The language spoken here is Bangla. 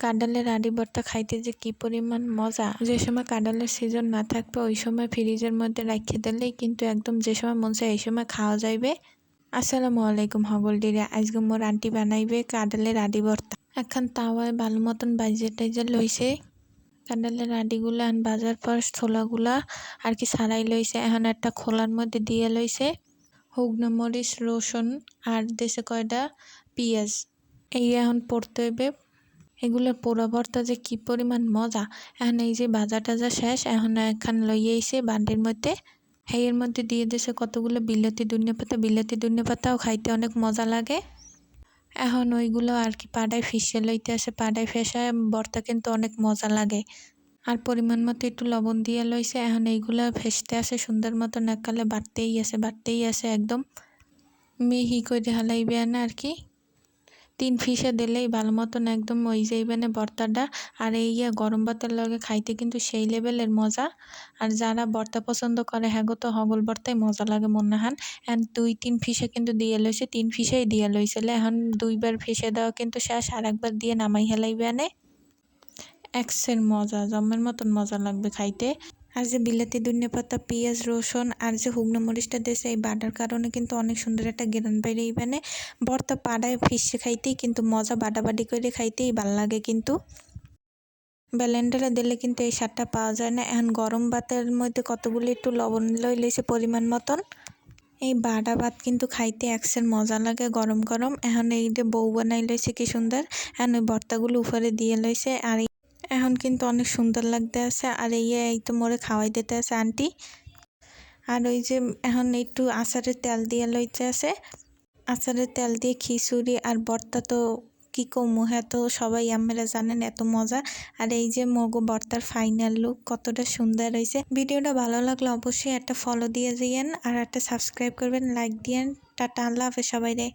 কাঁঠালের আড়ি ভর্তা খাইতে যে কি পরিমাণ মজা? যে সময় কাঁঠালের সিজন না থাকবে, ওই সময় ফ্রিজের মধ্যে রাখে দিলেই কিন্তু একদম যে সময় মন চায় এই সময় খাওয়া যাইবে। আসসালামু আলাইকুম হগলডিরে আজকে মোর আন্টি বানাইবে কাঁঠালের আড়ি ভর্তা। এখন তাওয়ায় ভালো মতন বাজে টাইজে লইছে। কাঁঠালের আড়িগুলো এখন বাজার পর ছোলাগুলা আর কি ছাড়াই লইছে। এখন একটা খোলার মধ্যে দিয়ে লইছে। শুকনো মরিচ, রসুন আর দেশে কয়টা পেঁয়াজ। এই এখন পড়তে হইবে এগুলোর পোড়া যে কি পরিমাণ মজা, এখন এই যে ভাজা টাজা শেষ, এখন এখন লইয়ে আইছে বান্ডির মধ্যে। এর মধ্যে দিয়ে দিয়েছে কতগুলো বিলাতি ধনিয়া পাতা, বিলাতি ধনিয়া পাতাও খাইতে অনেক মজা লাগে। এখন ওইগুলো আর কি পাড়ায় ফিসে লইতে আসে, পাড়ায় ফেসায় ভর্তা কিন্তু অনেক মজা লাগে। আর পরিমাণ মতো একটু লবণ দিয়ে লইছে, এখন এইগুলো ফেসতে আসে সুন্দর মতন এককালে বাড়তেই আছে বাড়তেই আছে একদম। মিহি করে হালাইবে না আর কি। তিন ফিসে দিলেই ভালো মতন একদম ওই যাইবেনে ভর্তাটা আর এই গরম ভাতের লগে খাইতে কিন্তু সেই লেভেলের মজা। আর যারা ভর্তা পছন্দ করে হ্যাঁ তো হগল ভর্তাই মজা লাগে মনে হান এখন দুই তিন ফিসে কিন্তু দিয়ে লইছে, তিন ফিসেই দিয়ে লইছিলে এখন দুইবার ফিসে দেওয়া কিন্তু শেষ আর একবার দিয়ে নামাই হেলাইবে আনে। এক্সের মজা, জমের মতন মজা লাগবে খাইতে। আর যে বিলাতি ধনিয়া পাতা পেঁয়াজ, রসুন আর যে শুকনো মরিচটা দিয়েছে, এই বাটার কারণে কিন্তু অনেক সুন্দর একটা গেরান বাইরে মানে বর্তা পাড়ায় ফিসে খাইতেই কিন্তু মজা বাটাবাটি করে খাইতেই ভালো লাগে কিন্তু। ব্যালেন্ডারে দিলে কিন্তু এই স্বাদটা পাওয়া যায় না। এখন গরম ভাতের মধ্যে কতগুলি একটু লবণ লইলেছে পরিমাণ মতন। এই বাটা ভাত কিন্তু খাইতে একসের মজা লাগে গরম গরম। এখন এই যে বউ বানাই লইছে কি সুন্দর। এখন ওই ভর্তাগুলো উপরে দিয়ে লইছে আর এখন কিন্তু অনেক সুন্দর লাগতে আছে। আর এই এই তো মোরে খাওয়াই দিতে আছে আন্টি। আর ওই যে, এখন একটু আচারের তেল দিয়ে লইতে আছে। আচারের তেল দিয়ে খিচুড়ি আর বর্তা তো কি কমু হ্যাঁ তো সবাই আমরা জানেন এত মজা। আর এই যে মগো বর্তার ফাইনাল লুক কতটা সুন্দর হয়েছে ভিডিওটা ভালো লাগলে অবশ্যই একটা ফলো দিয়ে দিয়েন আর একটা সাবস্ক্রাইব করবেন লাইক দিয়েন। টাটা, আল্লাহ হাফেজ সবাই রে